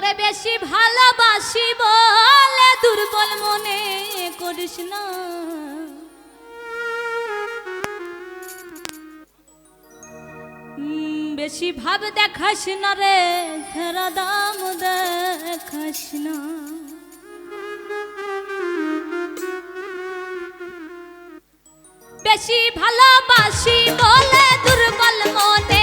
তোরে বেশি ভালোবাসি বলে দুর্বল মনে করিস না। বেশি ভাব দেখাস না রে ফেরা দাম দেখাস না। বেশি ভালোবাসি বলে দুর্বল মনে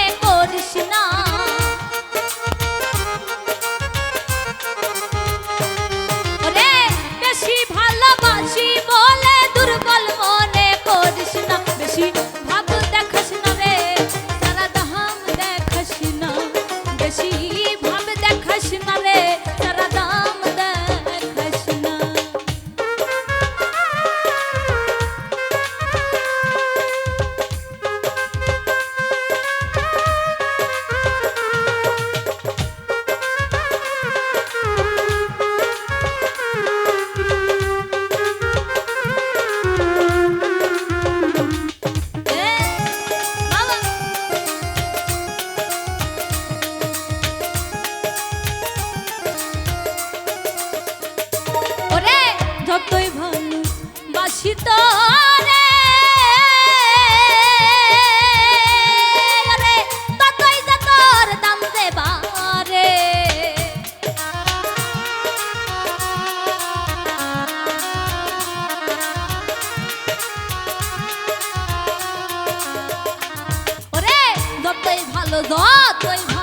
শীতরে ততই যে তোর দাম দেবারে ওরে যতই ভালো যতই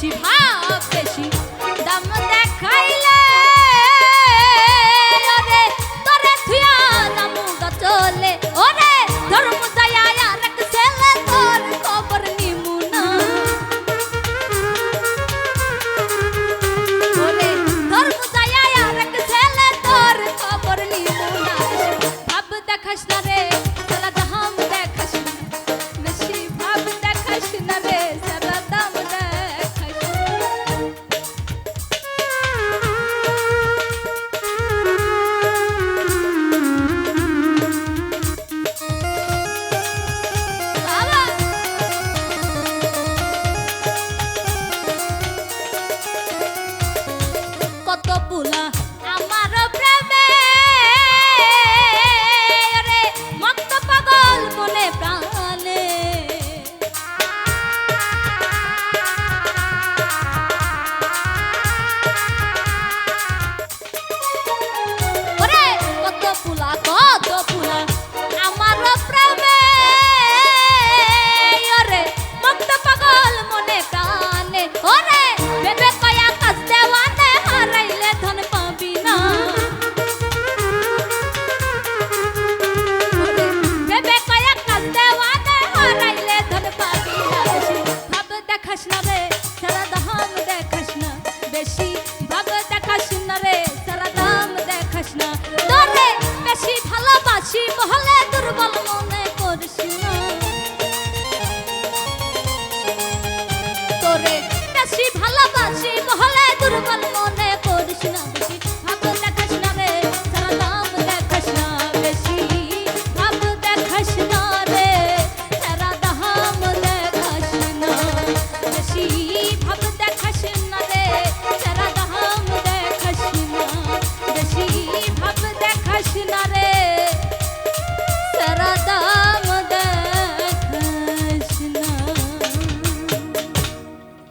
শিভা তোরে বেশি ভালোবাসি বহলে দুর্বল মনে করিস না